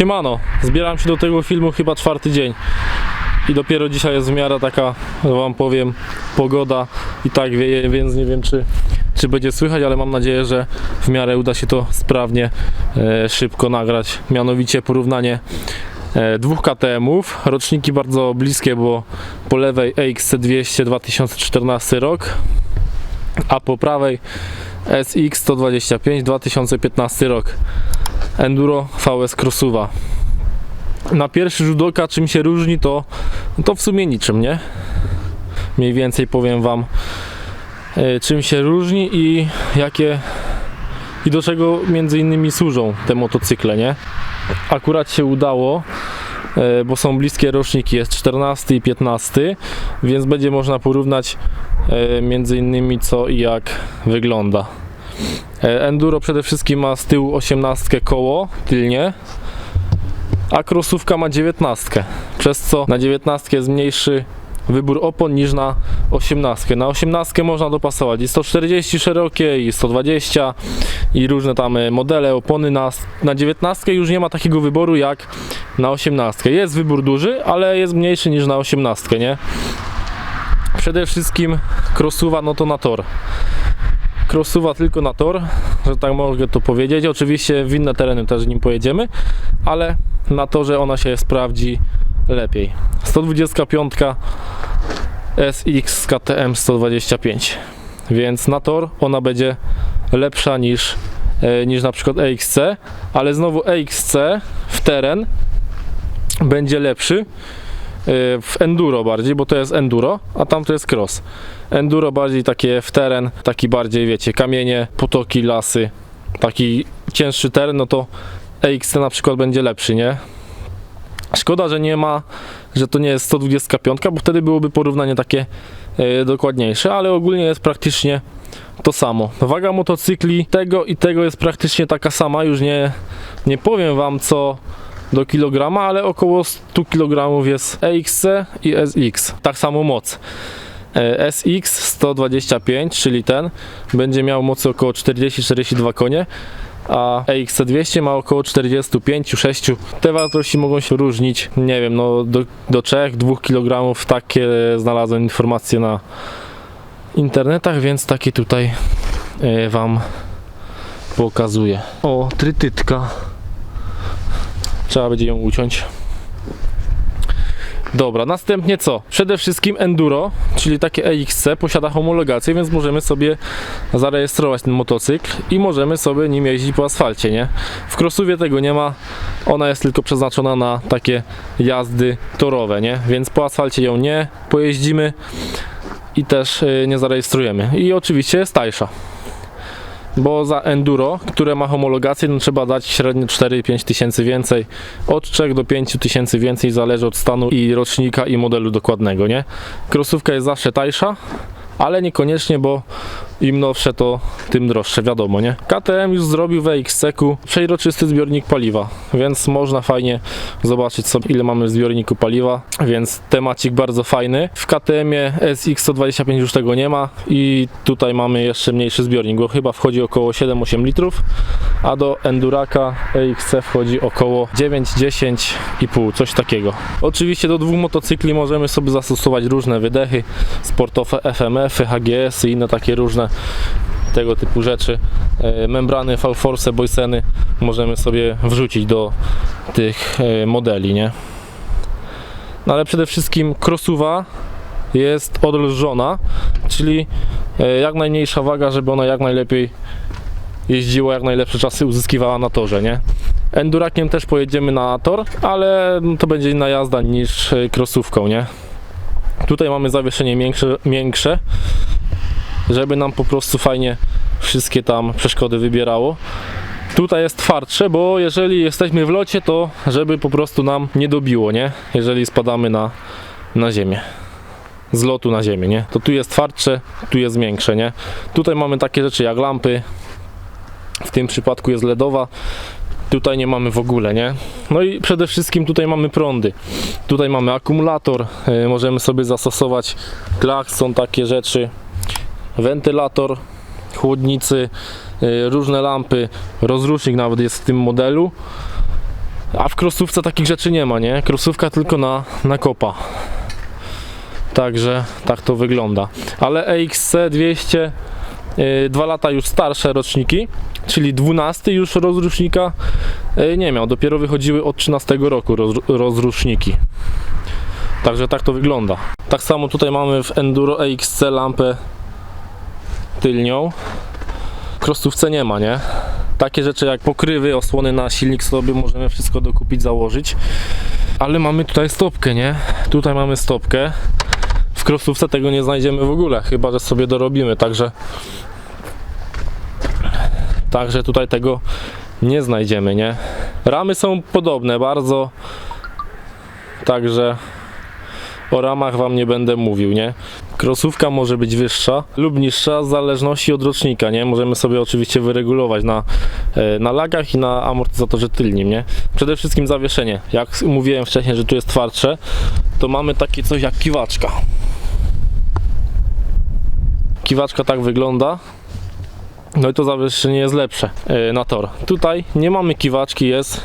Siemano, zbieram się do tego filmu chyba czwarty dzień. I dopiero dzisiaj jest w miarę taka, że wam powiem, pogoda i tak wieje, więc nie wiem czy, czy będzie słychać, ale mam nadzieję, że w miarę uda się to sprawnie, e, szybko nagrać. Mianowicie porównanie e, dwóch KTM-ów, roczniki bardzo bliskie, bo po lewej EXC200 2014 rok, a po prawej SX 125 2015 rok. Enduro VS Crossuwa. Na pierwszy rzut oka czym się różni to, to w sumie niczym, nie? Mniej więcej powiem wam e, czym się różni i jakie i do czego między innymi służą te motocykle, nie? Akurat się udało, bo są bliskie roczniki, jest 14 i 15, więc będzie można porównać e, między innymi co i jak wygląda. E, Enduro przede wszystkim ma z tyłu 18 koło tylnie, a krosówka ma 19, przez co na 19 jest mniejszy wybór opon niż na 18. Na 18 można dopasować i 140 szerokie i 120 i różne tam e, modele opony. Na, na 19 już nie ma takiego wyboru jak na 18. Jest wybór duży, ale jest mniejszy niż na 18, nie? Przede wszystkim krosuwa no to na tor crossuwa tylko na tor, że tak mogę to powiedzieć. Oczywiście w inne tereny też nim pojedziemy, ale na torze ona się sprawdzi lepiej. 125 SX KTM 125, więc na tor ona będzie lepsza niż, e, niż na przykład EXC, ale znowu EXC w teren będzie lepszy e, w enduro bardziej, bo to jest enduro, a tam to jest cross. Enduro bardziej takie w teren, taki bardziej wiecie, kamienie, potoki, lasy, taki cięższy teren, no to EXC na przykład będzie lepszy, nie? Szkoda, że nie ma, że to nie jest 125, bo wtedy byłoby porównanie takie e, dokładniejsze, ale ogólnie jest praktycznie to samo. Waga motocykli tego i tego jest praktycznie taka sama, już nie, nie powiem wam co do kilograma, ale około 100 kg jest EXC i SX. Tak samo moc. E, SX 125, czyli ten, będzie miał mocy około 40-42 konie, a EXC 200 ma około 45-6. Te wartości mogą się różnić, nie wiem, no do, do 3-2 kg. Takie znalazłem informacje na internetach, więc takie tutaj e, Wam pokazuję. O, trytytka. Trzeba będzie ją uciąć. Dobra, następnie co? Przede wszystkim Enduro, czyli takie EXC, posiada homologację, więc możemy sobie zarejestrować ten motocykl i możemy sobie nim jeździć po asfalcie, nie? W Crossowie tego nie ma, ona jest tylko przeznaczona na takie jazdy torowe, nie? Więc po asfalcie ją nie pojeździmy i też y, nie zarejestrujemy. I oczywiście jest tańsza bo za enduro, które ma homologację, no trzeba dać średnio 4-5 tysięcy więcej, od 3 do 5 tysięcy więcej, zależy od stanu i rocznika i modelu dokładnego, nie? Krosówka jest zawsze tańsza, ale niekoniecznie, bo im nowsze to tym droższe, wiadomo, nie? KTM już zrobił w EXC-ku przejrzysty zbiornik paliwa, więc można fajnie zobaczyć sobie ile mamy w zbiorniku paliwa, więc temacik bardzo fajny. W KTM-ie SX 125 już tego nie ma i tutaj mamy jeszcze mniejszy zbiornik, bo chyba wchodzi około 7-8 litrów, a do Enduraka EXC wchodzi około 9-10,5, coś takiego. Oczywiście do dwóch motocykli możemy sobie zastosować różne wydechy, sportowe FMF-y, HGS-y i inne takie różne tego typu rzeczy. E, Membrany, Falforce, Boyseny możemy sobie wrzucić do tych e, modeli, nie? No ale przede wszystkim crossuwa jest odlżona, czyli e, jak najmniejsza waga, żeby ona jak najlepiej jeździła, jak najlepsze czasy uzyskiwała na torze, nie? Endurakiem też pojedziemy na tor, ale to będzie inna jazda niż crossówką, nie? Tutaj mamy zawieszenie miększe, miększe żeby nam po prostu fajnie wszystkie tam przeszkody wybierało. Tutaj jest twardsze, bo jeżeli jesteśmy w locie, to żeby po prostu nam nie dobiło, nie? Jeżeli spadamy na, na ziemię. Z lotu na ziemię, nie? To tu jest twardsze, tu jest miększe, nie? Tutaj mamy takie rzeczy jak lampy. W tym przypadku jest LEDowa. Tutaj nie mamy w ogóle, nie? No i przede wszystkim tutaj mamy prądy. Tutaj mamy akumulator, yy, możemy sobie zastosować klakson, takie rzeczy wentylator, chłodnicy, y, różne lampy, rozrusznik nawet jest w tym modelu. A w krosówce takich rzeczy nie ma, nie? Krosówka tylko na, na kopa. Także tak to wygląda. Ale EXC 200 yy, dwa lata już starsze roczniki, czyli 12 już rozrusznika yy, nie miał. Dopiero wychodziły od 13 roku roz, rozruszniki. Także tak to wygląda. Tak samo tutaj mamy w Enduro EXC lampę tylnią. W krosówce nie ma, nie? Takie rzeczy jak pokrywy, osłony na silnik sobie możemy wszystko dokupić, założyć. Ale mamy tutaj stopkę, nie? Tutaj mamy stopkę. W krosówce tego nie znajdziemy w ogóle, chyba że sobie dorobimy, także Także tutaj tego nie znajdziemy, nie? Ramy są podobne bardzo. Także o ramach wam nie będę mówił, nie? Krosówka może być wyższa lub niższa w zależności od rocznika, nie? Możemy sobie oczywiście wyregulować na, e, na lagach i na amortyzatorze tylnym, nie? Przede wszystkim zawieszenie. Jak mówiłem wcześniej, że tu jest twardsze, to mamy takie coś jak kiwaczka. Kiwaczka tak wygląda. No i to zawieszenie jest lepsze e, na tor. Tutaj nie mamy kiwaczki, jest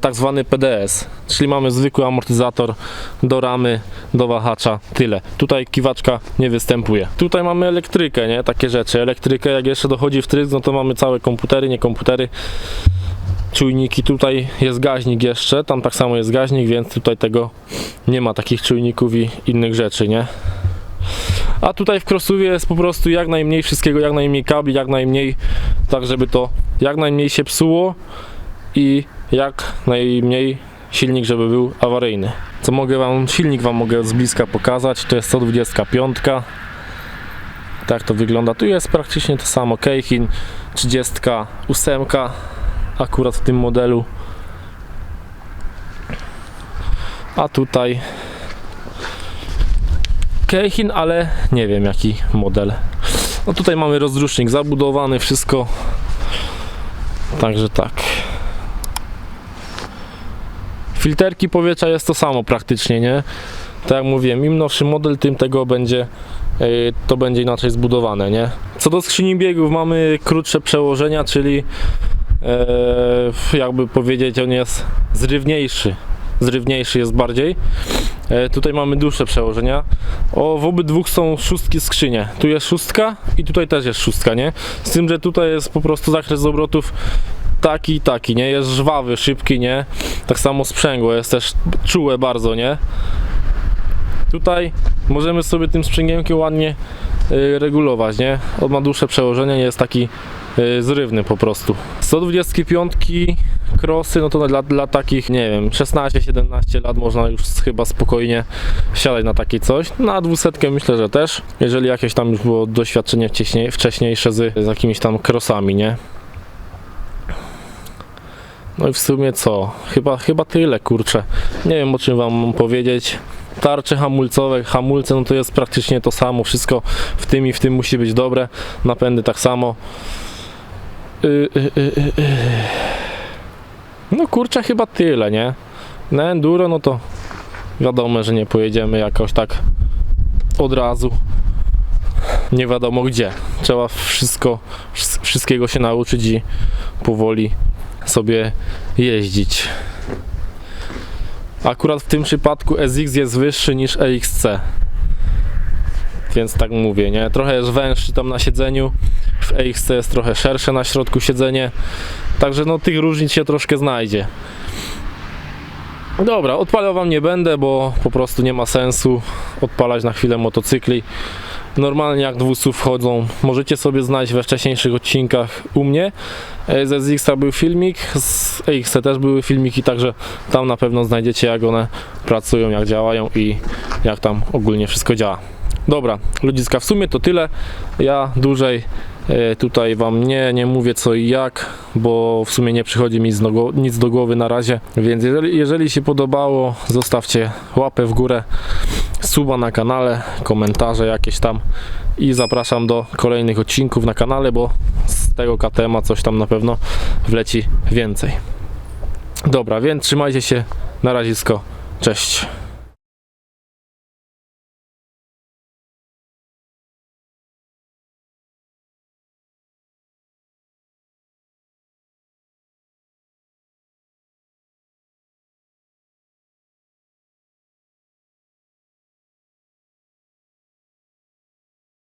tak zwany PDS, czyli mamy zwykły amortyzator do ramy, do wahacza, tyle. Tutaj kiwaczka nie występuje. Tutaj mamy elektrykę, nie? Takie rzeczy. Elektrykę, jak jeszcze dochodzi w trysk, no to mamy całe komputery, nie komputery. Czujniki, tutaj jest gaźnik jeszcze, tam tak samo jest gaźnik, więc tutaj tego nie ma takich czujników i innych rzeczy, nie? A tutaj w crossowie jest po prostu jak najmniej wszystkiego, jak najmniej kabli, jak najmniej, tak żeby to jak najmniej się psuło i jak najmniej silnik, żeby był awaryjny. Co mogę wam, silnik wam mogę z bliska pokazać, to jest 125. Tak to wygląda. Tu jest praktycznie to samo. Keihin 38 akurat w tym modelu. A tutaj Keihin, ale nie wiem jaki model. No tutaj mamy rozrusznik zabudowany, wszystko. Także tak. Filterki powietrza jest to samo praktycznie, nie? Tak jak mówiłem, im nowszy model, tym tego będzie yy, to będzie inaczej zbudowane, nie? Co do skrzyni biegów mamy krótsze przełożenia, czyli yy, jakby powiedzieć on jest zrywniejszy. Zrywniejszy jest bardziej. E, tutaj mamy dłuższe przełożenia. O, w obydwu są szóstki skrzynie. Tu jest szóstka i tutaj też jest szóstka, nie? Z tym, że tutaj jest po prostu zakres obrotów taki i taki, nie? Jest żwawy, szybki, nie? Tak samo sprzęgło jest też czułe bardzo, nie? Tutaj możemy sobie tym sprzęgiełkiem ładnie y, regulować, nie? On ma dłuższe przełożenie, nie jest taki y, zrywny po prostu. 125 krosy, no to dla, dla takich, nie wiem, 16-17 lat można już chyba spokojnie wsiadać na takie coś. Na 200 myślę, że też, jeżeli jakieś tam już było doświadczenie wcześniej, wcześniejsze z, z jakimiś tam krosami, nie? No i w sumie co? Chyba, chyba tyle, kurczę. Nie wiem o czym wam powiedzieć. Tarcze hamulcowe, hamulce, no to jest praktycznie to samo. Wszystko w tym i w tym musi być dobre. Napędy tak samo. Yy, yy, yy, yy. No kurczę, chyba tyle, nie? Na enduro, no to wiadomo, że nie pojedziemy jakoś tak od razu. Nie wiadomo gdzie. Trzeba wszystko, wsz- wszystkiego się nauczyć i powoli sobie jeździć. Akurat w tym przypadku SX jest wyższy niż EXC. Więc tak mówię, nie? Trochę jest węższy tam na siedzeniu. W EXC jest trochę szersze na środku siedzenie. Także no tych różnic się troszkę znajdzie. Dobra, odpalał wam nie będę, bo po prostu nie ma sensu odpalać na chwilę motocykli. Normalnie jak dwusów wchodzą, możecie sobie znaleźć we wcześniejszych odcinkach u mnie. Ze ZX był filmik, z EX też były filmiki, także tam na pewno znajdziecie jak one pracują, jak działają i jak tam ogólnie wszystko działa. Dobra, ludziska, w sumie to tyle. Ja dłużej e, tutaj Wam nie, nie mówię co i jak, bo w sumie nie przychodzi mi nic do głowy na razie. Więc jeżeli, jeżeli się podobało, zostawcie łapę w górę, suba na kanale, komentarze jakieś tam i zapraszam do kolejnych odcinków na kanale, bo z tego KTM coś tam na pewno wleci więcej. Dobra, więc trzymajcie się, na razisko, cześć.